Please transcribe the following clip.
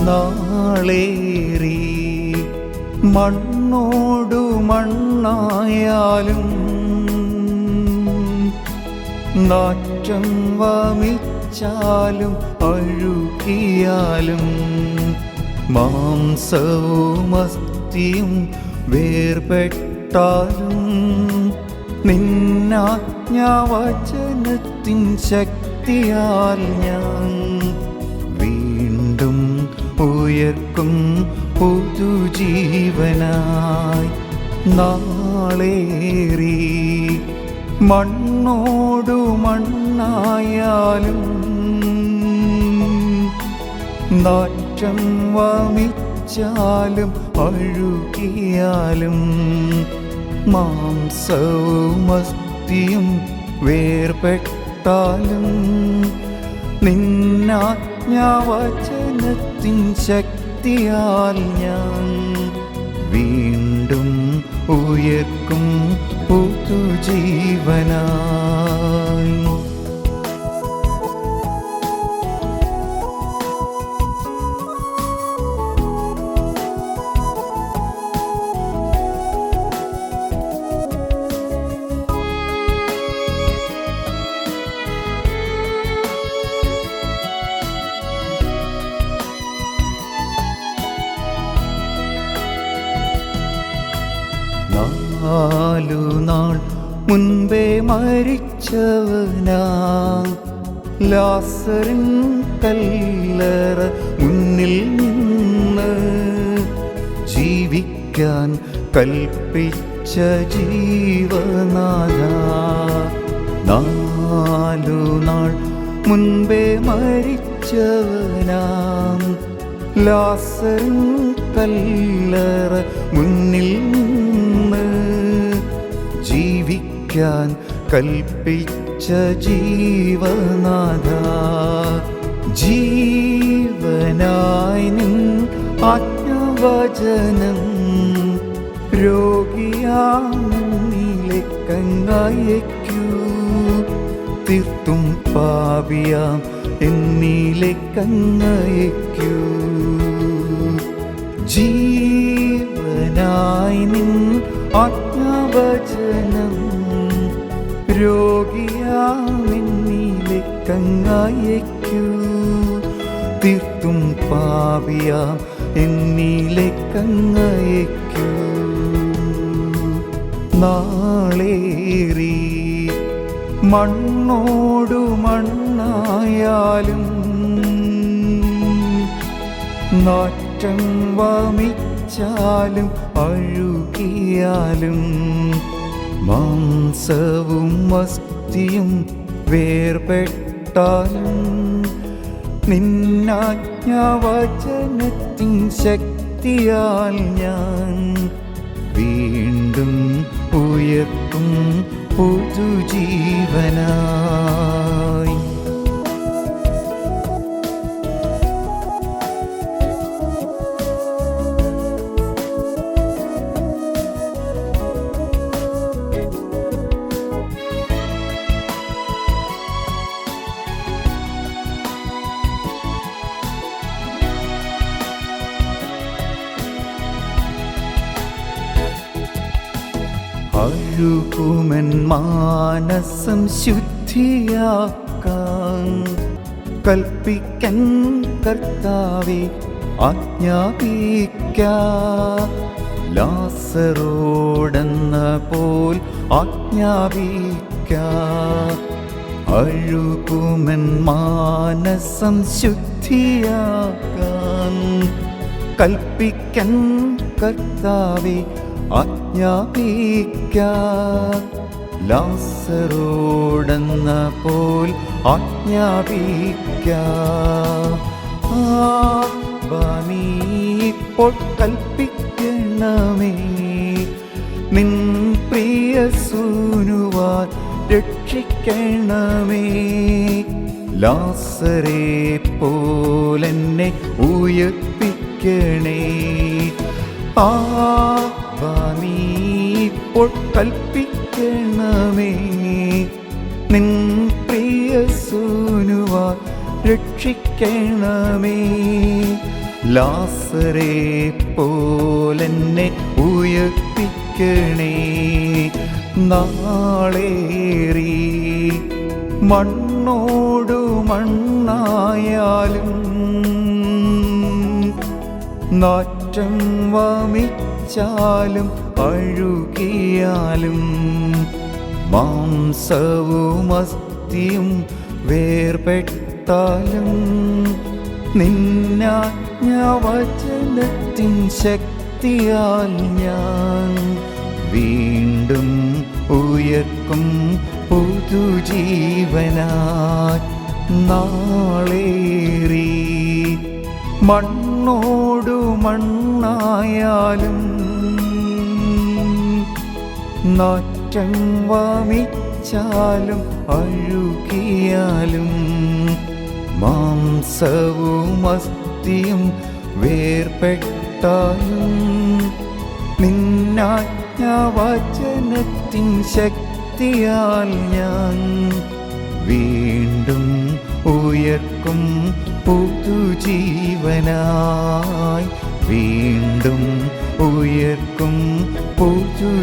നാളേറി. മണ്ണോടു മണ്ണായാലും നാറ്റം വമിച്ചാലും അഴുക്കിയാലും മാംസവും അസ്ഥിയും വേർപെട്ടാലും നിന്നാജ്ഞാവചനത്തിൻ ശക്തിയാൽ ഞാൻ ഉയർക്കും പുതുജീവനായി നാളേറി. മണ്ണോടു മണ്ണായാലും നാറ്റം വമിച്ചാലും അഴുകിയാലും മാംസവും അസ്ഥിയും വേർപെട്ടാലും നിന്നാജ്ഞാവചനത്തിൻ ശക്തിയാൽ ഞാൻ വീണ്ടും ഉയർക്കും പുതുജീവനായി. നാലു നാൾ മുൻപേ മരിച്ചവനാ. ലാസറിൻ കല്ലറ മുന്നിൽ നിന്ന് ജീവിക്കാൻ കൽപ്പിച്ച ജീവനാഥ നാലു നാൾ മുൻപേ മരിച്ചവനാം. ലാസറിൻ കല്ലറ മുന്നിൽ ജീവിക്കാൻ കൽപ്പിച്ച ജീവനാഥ ജീവനായി നിൻ ആജ്ഞവചനം രോഗിയാമിലെ കങ്ങയക്കൂ തീർത്തും പാപിയാം എന്നിലേക്കങ്ങയക്കൂ ജീവനായി നിൻ ആജ്ഞവചനം രോഗിയാമെന്നിലെ കങ്ങായക്കൂ തീർത്തും പാപിയാം എന്നിലെ കങ്ങയക്കൂ നാളേറി മണ്ണോടു മണ്ണായാലും നാറ്റം വമിച്ചാലും അഴുകിയാലും മാംസവും മസ്തിയും വേർപെട്ടാലും നിന്നാജ്ഞാവചനത്തിൻ ശക്തിയാൽ ഞാൻ വീണ്ടും ഉയർത്തും പുതുജീവനായി അഴുകുമൻ മാനസം ശുദ്ധിയാക്കാൻ കൽപ്പിക്കൻ കർത്താവെ ആജ്ഞാപിക്ക. ലാസറോടെന്ന പോൽ ആജ്ഞാപിക്ക. അഴുകുമൻ മാനസം ശുദ്ധിയാക്കാൻ കൽപ്പിക്കൻ കർത്താവെ ആജ്ഞാപിക്ക ലാസറോടെന്ന പോൽ അജ്ഞാപിക്ക ഇപ്പോൾ കൽപ്പിക്കണമേ. നിൻ പ്രിയ സൂനുവാൻ രക്ഷിക്കണമേ. ലാസരെ പോലെന്നെ ഉയർപ്പിക്കണേ. ആവാനീ ഇപ്പോൾ കൽപ്പിക്കണമേ. നിൻ പ്രിയ സൂനുവാൻ രക്ഷിക്കണമേ. ലാസരെ പോലെന്നെ ഉയർപ്പിക്കണേ. നാളേറി മണ്ണോടു മണ്ണായാലും നാറ്റം വമിച്ചാലും അഴുകിയാലും മാംസവും അസ്ഥിയും വേർപെട്ടാലും നിന്നാജ്ഞവചനത്തിൻ ശക്തിയാൽ ഞാൻ വീണ്ടും ഉയർക്കും പുതുജീവനായി നാളേറി മണ്ണോടു മണ്ണായാലും നാറ്റം വമിച്ചാലും അഴുകിയാലും മാംസവും അസ്ഥിയും വേർപെട്ടാലും നിന്നാജ്ഞാവചനത്തിൻ ശക്തിയാൽ ഞാൻ വീണ്ടും ഉയർക്കും പുതുജീവനായി വീണ്ടും ഉയർക്കും പുതുജീവനായി